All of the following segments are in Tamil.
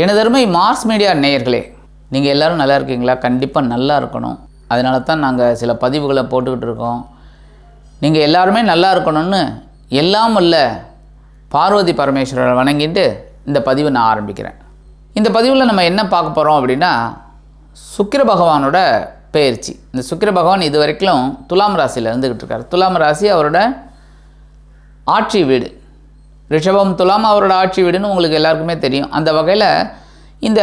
எனதருமை மார்ஸ் மீடியா நேயர்களே நீங்கள் எல்லோரும் நல்லா இருக்கீங்களா? கண்டிப்பாக நல்லா இருக்கணும். அதனால தான் நாங்கள் சில பதிவுகளை போட்டுக்கிட்டு இருக்கோம். நீங்கள் எல்லாருமே நல்லா இருக்கணும்னு எல்லாம் உள்ள பார்வதி பரமேஸ்வரரை வணங்கிட்டு இந்த பதிவை நான் ஆரம்பிக்கிறேன். இந்த பதிவில் நம்ம என்ன பார்க்க போகிறோம் அப்படின்னா சுக்கிர பகவானோட பெயர்ச்சி. இந்த சுக்கிர பகவான் இது வரைக்கும் துலாம் ராசியில் இருந்துக்கிட்டு இருக்கார். துலாம் ராசி அவரோட ஆட்சி வீடு. ரிஷபம் துலாம் அவரோட ஆட்சி வீடுன்னு உங்களுக்கு எல்லாருக்குமே தெரியும். அந்த வகையில் இந்த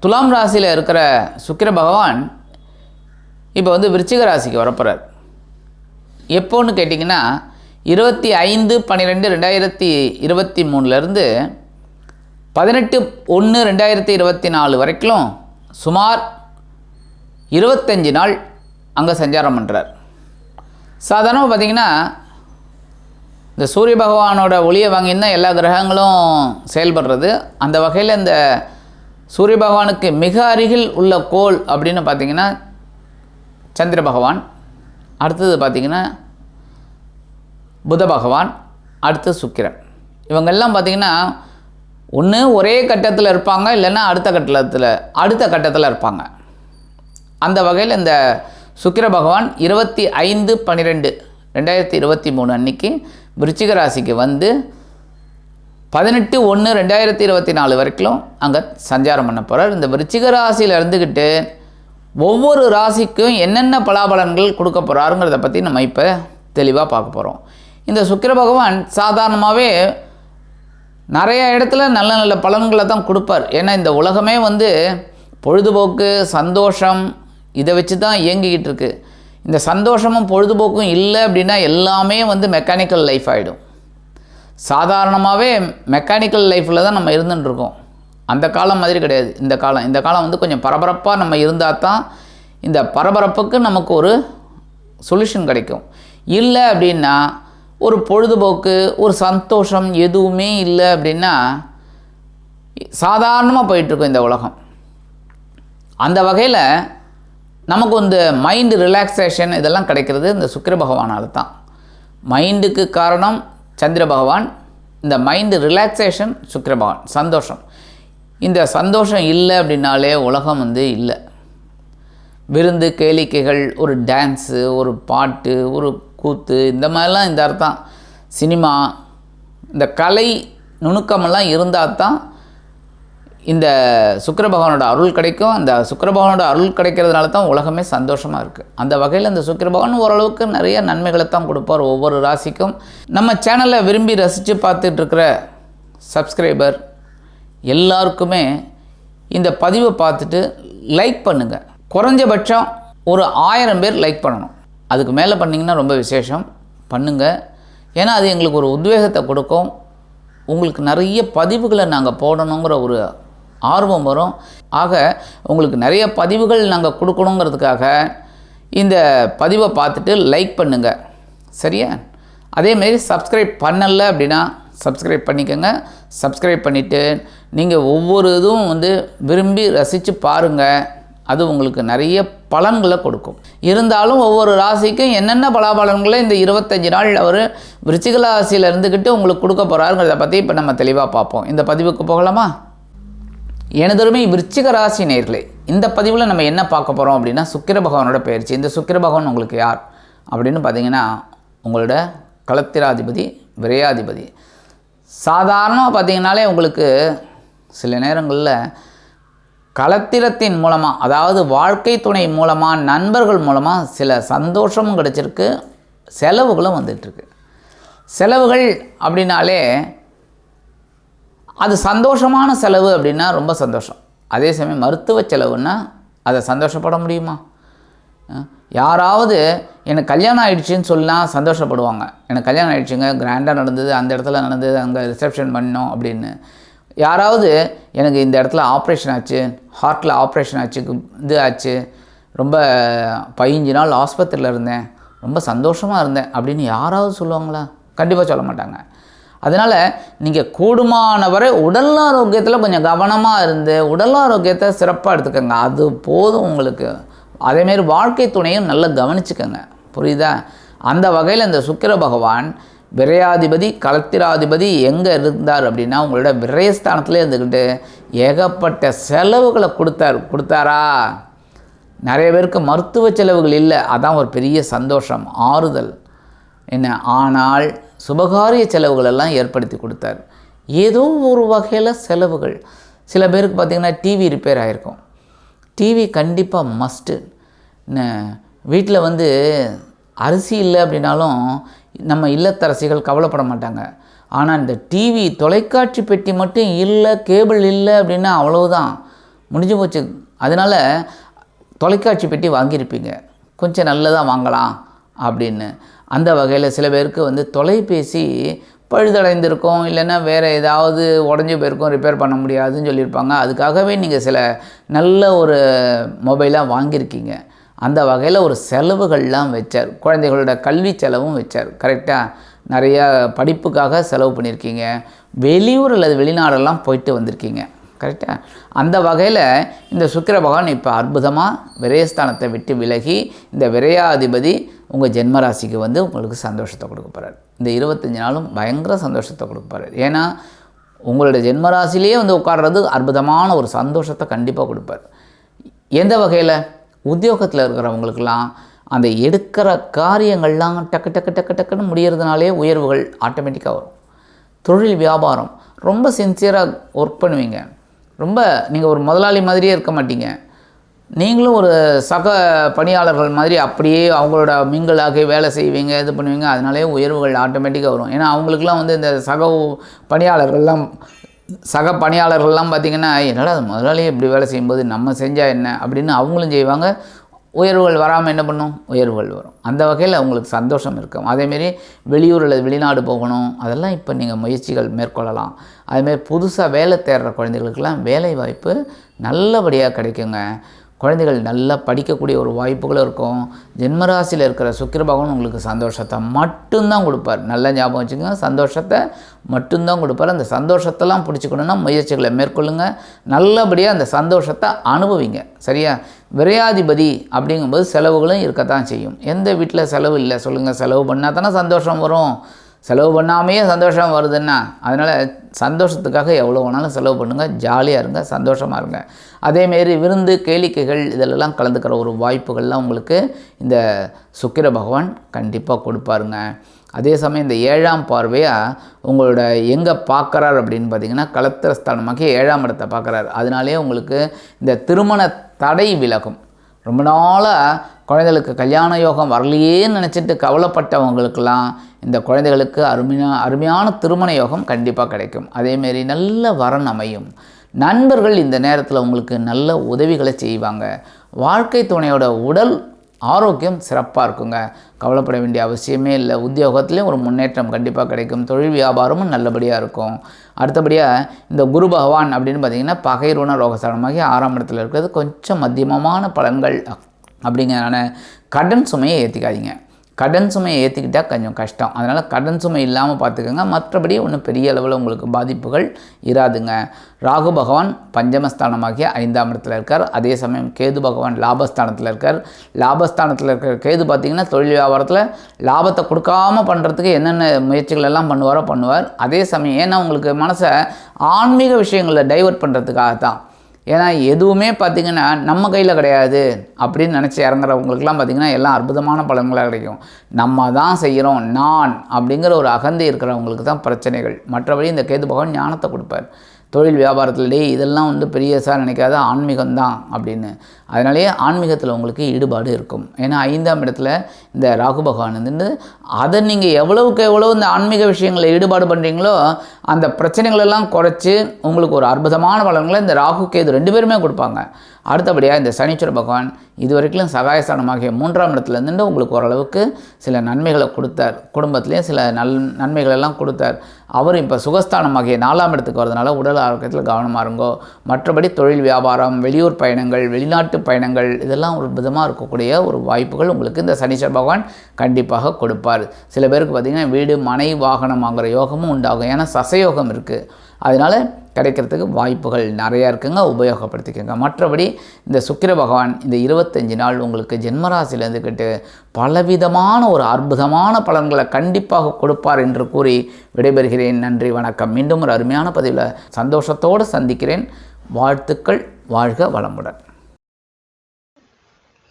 துலாம் ராசியில் இருக்கிற சுக்கிர பகவான் இப்போ வந்து விருச்சிக ராசிக்கு வரப்போகிறார் எப்போன்னு கேட்டிங்கன்னா இருபத்தி ஐந்து பன்னிரெண்டு ரெண்டாயிரத்தி இருபத்தி மூணுலேருந்து பதினெட்டு ஒன்று ரெண்டாயிரத்தி இருபத்தி நாலு வரைக்கும் சுமார் இருபத்தஞ்சி நாள் அங்கே சஞ்சாரம் பண்ணுறார் சாதாரணமாக பார்த்திங்கன்னா இந்த சூரிய பகவானோட ஒளியை வாங்கின்னு தான் எல்லா கிரகங்களும் செயல்படுறது. அந்த வகையில் இந்த சூரிய பகவானுக்கு மிக அருகில் உள்ள கோள் அப்படின்னு பார்த்திங்கன்னா சந்திர பகவான். அடுத்தது பார்த்திங்கன்னா புத பகவான். அடுத்து சுக்கிரன். இவங்கெல்லாம் பார்த்திங்கன்னா ஒன்று ஒரே கட்டத்தில் இருப்பாங்க இல்லைன்னா அடுத்த கட்டத்தில் அடுத்த கட்டத்தில் இருப்பாங்க. அந்த வகையில் இந்த சுக்கிர பகவான் இருபத்தி ஐந்து பன்னிரெண்டு ரெண்டாயிரத்தி இருபத்தி மூணு அன்னைக்கு விருச்சிக ராசிக்கு வந்து பதினெட்டு ஒன்று ரெண்டாயிரத்தி இருபத்தி நாலு வரைக்கும் அங்கே சஞ்சாரம் பண்ண போகிறார் இந்த விருச்சிக ராசியில் இருந்துக்கிட்டு ஒவ்வொரு ராசிக்கும் என்னென்ன பலாபலன்கள் கொடுக்க போகிறாருங்கிறத பற்றி நம்ம இப்போ தெளிவாக பார்க்க போகிறோம் இந்த சுக்கிர பகவான் சாதாரணமாகவே நிறைய இடத்துல நல்ல நல்ல பலன்களை தான் கொடுப்பார். ஏன்னா இந்த உலகமே வந்து பொழுதுபோக்கு சந்தோஷம் இதை வச்சு தான் இயங்கிக்கிட்டு இருக்குது இந்த சந்தோஷமும் பொழுதுபோக்கும் இல்லை அப்படின்னா எல்லாமே வந்து மெக்கானிக்கல் லைஃப் ஆகிடும் சாதாரணமாகவே மெக்கானிக்கல் லைஃப்பில் தான் நம்ம இருந்துட்டுருக்கோம் அந்த காலம் மாதிரி கிடையாது. இந்த காலம் இந்த காலம் வந்து கொஞ்சம் பரபரப்பாக நம்ம இருந்தால் தான் இந்த பரபரப்புக்கு நமக்கு ஒரு சொல்யூஷன் கிடைக்கும். இல்லை அப்படின்னா ஒரு பொழுதுபோக்கு ஒரு சந்தோஷம் எதுவுமே இல்லை அப்படின்னா சாதாரணமாக போயிட்டுருக்கும் இந்த உலகம். அந்த வகையில் நமக்கு இந்த மைண்டு ரிலாக்ஸேஷன் இதெல்லாம் கிடைக்கிறது இந்த சுக்கிர பகவானால் தான் மைண்டுக்கு காரணம் சந்திர பகவான். இந்த மைண்டு ரிலாக்ஸேஷன் சுக்கிர பகவான். சந்தோஷம். இந்த சந்தோஷம் இல்லை அப்படின்னாலே உலகம் வந்து இல்லை. விருந்து கேளிக்கைகள் ஒரு டான்ஸு ஒரு பாட்டு ஒரு கூத்து இந்த மாதிரிலாம் இந்த அர்த்தம். சினிமா இந்த கலை நுணுக்கமெல்லாம் இருந்தால் தான் இந்த சுக்கர பகவானோட அருள் கிடைக்கும். அந்த சுக்கர பகவானோட அருள் கிடைக்கிறதுனால தான் உலகமே சந்தோஷமாக இருக்குது அந்த வகையில் இந்த சுக்கர பகவான் ஓரளவுக்கு நிறைய நன்மைகளை தான் கொடுப்பார் ஒவ்வொரு ராசிக்கும். நம்ம சேனலை விரும்பி ரசித்து பார்த்துட்டு இருக்கிற சப்ஸ்கிரைபர் எல்லாருக்குமே இந்த பதிவை பார்த்துட்டு லைக் பண்ணுங்கள் குறைஞ்சபட்சம் ஒரு ஆயிரம் பேர் லைக் பண்ணணும். அதுக்கு மேலே பண்ணிங்கன்னா ரொம்ப விசேஷம். பண்ணுங்கள் ஏன்னா அது எங்களுக்கு ஒரு உத்வேகத்தை கொடுக்கும். உங்களுக்கு நிறைய பதிவுகளை நாங்கள் போடணுங்கிற ஒரு ஆர்வம் வரும். ஆக உங்களுக்கு நிறைய பதிவுகள் நாங்கள் கொடுக்கணுங்கிறதுக்காக இந்த பதிவை பார்த்துட்டு லைக் பண்ணுங்கள் சரியா? அதேமாரி சப்ஸ்கிரைப் பண்ணலை அப்படின்னா சப்ஸ்கிரைப் பண்ணிக்கோங்க. சப்ஸ்கிரைப் பண்ணிவிட்டு நீங்கள் ஒவ்வொரு இதுவும் வந்து விரும்பி ரசித்து பாருங்கள் அது உங்களுக்கு நிறைய பலன்களை கொடுக்கும். இருந்தாலும் ஒவ்வொரு ராசிக்கும் என்னென்ன பலாபலன்களை இந்த இருபத்தஞ்சி நாள் அவர் விருச்சிக ராசியில் இருந்துக்கிட்டு உங்களுக்கு கொடுக்க போகிறாருங்கிறத பற்றி இப்போ நம்ம தெளிவாக பார்ப்போம். இந்த பதிவுக்கு போகலாமா? எனதருமை விருச்சிக ராசி நேர்களே இந்த பதிவில் நம்ம என்ன பார்க்க போகிறோம் அப்படின்னா சுக்கிர பகவானோட பயிற்சி. இந்த சுக்கிர பகவான் உங்களுக்கு யார்? அப்படின்னு பார்த்தீங்கன்னா உங்களோட களத்திராதிபதி விரையாதிபதி. சாதாரணமாக பார்த்தீங்கனாலே உங்களுக்கு சில நேரங்களில் களத்திரத்தின் மூலமாக அதாவது வாழ்க்கை துணை மூலமாக நண்பர்கள் மூலமாக சில சந்தோஷமும் கிடச்சிருக்கு செலவுகளும் வந்துட்டுருக்கு. செலவுகள் அப்படின்னாலே அது சந்தோஷமான செலவு அப்படின்னா ரொம்ப சந்தோஷம். அதே சமயம் மருத்துவ செலவுன்னா அதை சந்தோஷப்பட முடியுமா? யாராவது எனக்கு கல்யாணம் ஆகிடுச்சின்னு சொல்லலாம் சந்தோஷப்படுவாங்க. எனக்கு கல்யாணம் ஆகிடுச்சிங்க கிராண்டாக நடந்தது அந்த இடத்துல நடந்தது அங்கே ரிசப்ஷன் பண்ணோம் அப்படின்னு. யாராவது எனக்கு இந்த இடத்துல ஆப்ரேஷன் ஆச்சு ஹார்ட்டில் ஆப்ரேஷன் ஆச்சு இது ஆச்சு ரொம்ப பதினஞ்சு நாள் ஆஸ்பத்திரியில் இருந்தேன் ரொம்ப சந்தோஷமாக இருந்தேன் அப்படின்னு யாராவது சொல்லுவாங்களா? கண்டிப்பாக சொல்ல மாட்டாங்க. அதனால் நீங்கள் கூடுமானவரை உடல் ஆரோக்கியத்தில் கொஞ்சம் கவனமாக இருந்து உடல் ஆரோக்கியத்தை சிறப்பாக எடுத்துக்கோங்க. அது போதும் உங்களுக்கு. அதேமாரி வாழ்க்கை துணையும் நல்லா கவனிச்சுக்கோங்க. புரியுதா? அந்த வகையில் இந்த சுக்கிர பகவான் விரையாதிபதி கலத்திராதிபதி எங்கே இருந்தார் அப்படின்னா உங்களோட விரயஸ்தானத்தில் இருந்துக்கிட்டு ஏகப்பட்ட செலவுகளை கொடுத்தார். கொடுத்தாரா? நிறைய பேருக்கு மருத்துவ செலவுகள் இல்லை. அதான் ஒரு பெரிய சந்தோஷம் ஆறுதல். என்ன? ஆனால் சுபகாரிய செலவுகளெல்லாம் ஏற்படுத்தி கொடுத்தார். ஏதோ ஒரு வகையில் செலவுகள். சில பேருக்கு பார்த்திங்கன்னா டிவி ரிப்பேர் ஆகிருக்கும் டிவி கண்டிப்பாக மஸ்ட்டு வீட்டில் வந்து அரிசி இல்லை அப்படின்னாலும் நம்ம இல்லத்தரசிகள் கவலைப்பட மாட்டாங்க. ஆனால் இந்த டிவி தொலைக்காட்சி பெட்டி மட்டும் இல்லை கேபிள் இல்லை அப்படின்னா அவ்வளவுதான். முடிஞ்சு போச்சு. அதனால் தொலைக்காட்சி பெட்டி வாங்கியிருப்பீங்க. கொஞ்சம் நல்லதாக வாங்கலாம் அப்படின்னு. அந்த வகையில் சில பேருக்கு வந்து தொலைபேசி பழுதடைந்திருக்கும் இல்லைன்னா வேறு ஏதாவது உடஞ்சி போயிருக்கும் ரிப்பேர் பண்ண முடியாதுன்னு சொல்லியிருப்பாங்க. அதுக்காகவே நீங்கள் சில நல்ல ஒரு மொபைலாக வாங்கியிருக்கீங்க. அந்த வகையில் ஒரு செலவுகள்லாம் வச்சார். குழந்தைகளோட கல்வி செலவும் வச்சார். கரெக்டாக நிறையா படிப்புக்காக செலவு பண்ணியிருக்கீங்க. வெளியூர் அல்லது வெளிநாடெல்லாம் போயிட்டு வந்திருக்கீங்க. கரெக்டாக அந்த வகையில் இந்த சுக்கிர பகவான் இப்போ அற்புதமாக விரயஸ்தானத்தை விட்டு விலகி இந்த விரயாதிபதி உங்கள் ஜென்மராசிக்கு வந்து உங்களுக்கு சந்தோஷத்தை கொடுக்க போகிறார் இந்த இருபத்தஞ்சி நாளும் பயங்கர சந்தோஷத்தை கொடுக்க போகிறார் ஏன்னா உங்களோட ஜென்மராசிலேயே வந்து உட்கார்றது அற்புதமான ஒரு சந்தோஷத்தை கண்டிப்பாக கொடுப்பார். எந்த வகையில்? உத்தியோகத்தில் இருக்கிறவங்களுக்கெல்லாம் அந்த எடுக்கிற காரியங்கள்லாம் டக்கு டக்கு டக்கு டக்குன்னு முடியறதுனாலே உயர்வுகள் ஆட்டோமேட்டிக்காக வரும். தொழில் வியாபாரம் ரொம்ப சின்சியராக ஒர்க் பண்ணுவீங்க. ரொம்ப நீங்கள் ஒரு முதலாளி மாதிரியே இருக்க மாட்டீங்க. நீங்களும் ஒரு சக பணியாளர்கள் மாதிரி அப்படியே அவங்களோட மிங்கலாகி வேலை செய்வீங்க இது பண்ணுவீங்க அதனாலே உயர்வுகள் ஆட்டோமேட்டிக்காக வரும். ஏன்னா அவங்களுக்குலாம் வந்து இந்த சக பணியாளர்கள்லாம் சக பணியாளர்கள்லாம் பார்த்திங்கன்னா என்னடா அது முதலாளியே இப்படி வேலை செய்யும்போது நம்ம செஞ்சால் என்ன? அப்படின்னு அவங்களும் செய்வாங்க. உயர்வுகள் வராமல் என்ன பண்ணும்? உயர்வுகள் வரும். அந்த வகையில் உங்களுக்கு சந்தோஷம் இருக்கும். அதேமாரி வெளியூர் அல்லது வெளிநாடு போகணும். அதெல்லாம் இப்போ நீங்கள் முயற்சிகள் மேற்கொள்ளலாம். அதேமாரி புதுசாக வேலை தேடுற குழந்தைகளுக்கெல்லாம் வேலை வாய்ப்பு நல்லபடியாக கிடைக்குங்க. குழந்தைகள் நல்லா படிக்கக்கூடிய ஒரு வாய்ப்புகளும் இருக்கும். ஜென்மராசியில் இருக்கிற சுக்கிர பகவான் உங்களுக்கு சந்தோஷத்தை மட்டும்தான் கொடுப்பார். நல்ல ஞாபகம் வச்சுக்கோங்க. சந்தோஷத்தை மட்டும்தான் கொடுப்பார். அந்த சந்தோஷத்தெல்லாம் பிடிச்சிக்கணுன்னா முயற்சிகளை மேற்கொள்ளுங்க. நல்லபடியாக அந்த சந்தோஷத்தை அனுபவிங்க. சரியா? விரையாதிபதி அப்படிங்கும்போது செலவுகளும் இருக்கத்தான் செய்யும். எந்த வீட்டில் செலவு இல்லை? சொல்லுங்கள் செலவு பண்ணால் தானே சந்தோஷம் வரும். செலவு பண்ணாமையே சந்தோஷம் வருதுன்னா அதனால் சந்தோஷத்துக்காக எவ்வளோ வேணாலும் செலவு பண்ணுங்கள் ஜாலியாக இருங்க. சந்தோஷமாக இருங்க. அதேமாரி விருந்து கேளிக்கைகள் இதிலெல்லாம் கலந்துக்கிற ஒரு வாய்ப்புகள்லாம் உங்களுக்கு இந்த சுக்கிர பகவான் கண்டிப்பாக கொடுப்பாருங்க. அதே சமயம் இந்த ஏழாம் பார்வையாக உங்களோட எங்கே பார்க்குறார் அப்படின்னு பார்த்தீங்கன்னா கலத்திரஸ்தானமாக்கி ஏழாம் இடத்தை பார்க்குறாரு அதனாலே உங்களுக்கு இந்த திருமண தடை விலகும். ரொம்ப நாளாக குழந்தைகளுக்கு கல்யாண யோகம் வரலையேன்னு நினச்சிட்டு கவலைப்பட்டவங்களுக்கெல்லாம் இந்த குழந்தைகளுக்கு அருமையான அருமையான திருமண யோகம் கண்டிப்பாக கிடைக்கும். அதேமாரி நல்ல வரன் அமையும். நண்பர்கள் இந்த நேரத்தில் உங்களுக்கு நல்ல உதவிகளை செய்வாங்க. வாழ்க்கை துணையோட உடல் ஆரோக்கியம் சிறப்பாக இருக்குங்க. கவலைப்பட வேண்டிய அவசியமே இல்லை. உத்தியோகத்துலேயும் ஒரு முன்னேற்றம் கண்டிப்பாக கிடைக்கும். தொழில் வியாபாரமும் நல்லபடியாக இருக்கும். அடுத்தபடியாக இந்த குரு பகவான் அப்படின்னு பார்த்தீங்கன்னா பகைரூண ரோகசாரமாகி ஆறாம் இடத்துல இருக்கிறது கொஞ்சம் மத்தியமமான பலன்கள் அப்படிங்கிறனால கடன் சுமையை ஏற்றிக்காதீங்க கடன் சுமையை ஏற்றிக்கிட்டால் கொஞ்சம் கஷ்டம். அதனால் கடன் சுமை இல்லாமல் பார்த்துக்கோங்க மற்றபடி ஒன்றும் பெரிய அளவில் உங்களுக்கு பாதிப்புகள் இராதுங்க. ராகு பகவான் பஞ்சமஸ்தானமாகிய ஐந்தாம் இடத்துல இருக்கார். அதே சமயம் கேது பகவான் லாபஸ்தானத்தில் இருக்கார். லாபஸ்தானத்தில் இருக்கிற கேது பார்த்திங்கன்னா தொழில் வியாபாரத்தில் லாபத்தை கொடுக்காம பண்ணுறதுக்கு என்னென்ன முயற்சிகள் எல்லாம் பண்ணுவாரோ பண்ணுவார். அதே சமயம் ஏன்னா உங்களுக்கு மனசை ஆன்மீக விஷயங்களில் டைவர்ட் பண்ணுறதுக்காக தான் ஏன்னா எதுவுமே பார்த்திங்கன்னா நம்ம கையில் கிடையாது அப்படின்னு நினச்சி இறங்குறவங்களுக்குலாம் பார்த்திங்கன்னா எல்லாம் அற்புதமான பலன்களாக கிடைக்கும். நம்ம தான் செய்கிறோம் நான் அப்படிங்கிற ஒரு அகந்தி இருக்கிறவங்களுக்கு தான் பிரச்சனைகள். மற்றபடி இந்த கேது பகவான் ஞானத்தை கொடுப்பார். தொழில் வியாபாரத்தில் இதெல்லாம் வந்து பெரிய சார் நினைக்காத ஆன்மீகம் தான் அப்படின்னு. அதனாலேயே ஆன்மீகத்தில் உங்களுக்கு ஈடுபாடு இருக்கும். ஏன்னா ஐந்தாம் இடத்துல இந்த ராகு பகவான் வந்து அதை நீங்கள் எவ்வளவுக்கு எவ்வளோ இந்த ஆன்மீக விஷயங்களில் ஈடுபாடு பண்ணுறீங்களோ அந்த பிரச்சனைகளெல்லாம் குறைச்சி உங்களுக்கு ஒரு அற்புதமான பலன்களை இந்த ராகு கேது ரெண்டு பேருமே கொடுப்பாங்க. அடுத்தபடியாக இந்த சனீஸ்வர பகவான் இது வரைக்கும் சகாயஸ்தானமாகிய மூன்றாம் இடத்துல உங்களுக்கு ஓரளவுக்கு சில நன்மைகளை கொடுத்தார். குடும்பத்துலேயும் சில நல் நன்மைகளெல்லாம் கொடுத்தார். அவர் இப்போ சுகஸ்தானமாகிய நாலாம் இடத்துக்கு வரதுனால உடல் ஆரோக்கியத்தில் கவனமாக இருங்கோ. மற்றபடி தொழில் வியாபாரம் வெளியூர் பயணங்கள் வெளிநாட்டு வெளிநாட்டு பயணங்கள் இதெல்லாம் ஒரு விதமாக இருக்கக்கூடிய ஒரு வாய்ப்புகள் உங்களுக்கு இந்த சனீஸ்வர பகவான் கண்டிப்பாக கொடுப்பார். சில பேருக்கு பார்த்திங்கன்னா வீடு மனை வாகனம் வாங்குகிற யோகமும் உண்டாகும். ஏன்னா சசயோகம் இருக்குது அதனால் கிடைக்கிறதுக்கு வாய்ப்புகள் நிறையா இருக்குங்க. உபயோகப்படுத்திக்கோங்க. மற்றபடி இந்த சுக்கிர பகவான் இந்த இருபத்தஞ்சி நாள் உங்களுக்கு ஜென்மராசியில் இருந்துக்கிட்டு பலவிதமான ஒரு அற்புதமான பலன்களை கண்டிப்பாக கொடுப்பார் என்று கூறி விடைபெறுகிறேன். நன்றி வணக்கம். மீண்டும் ஒரு அருமையான பதிவில் சந்தோஷத்தோடு சந்திக்கிறேன். வாழ்த்துக்கள். வாழ்க வளமுடன்.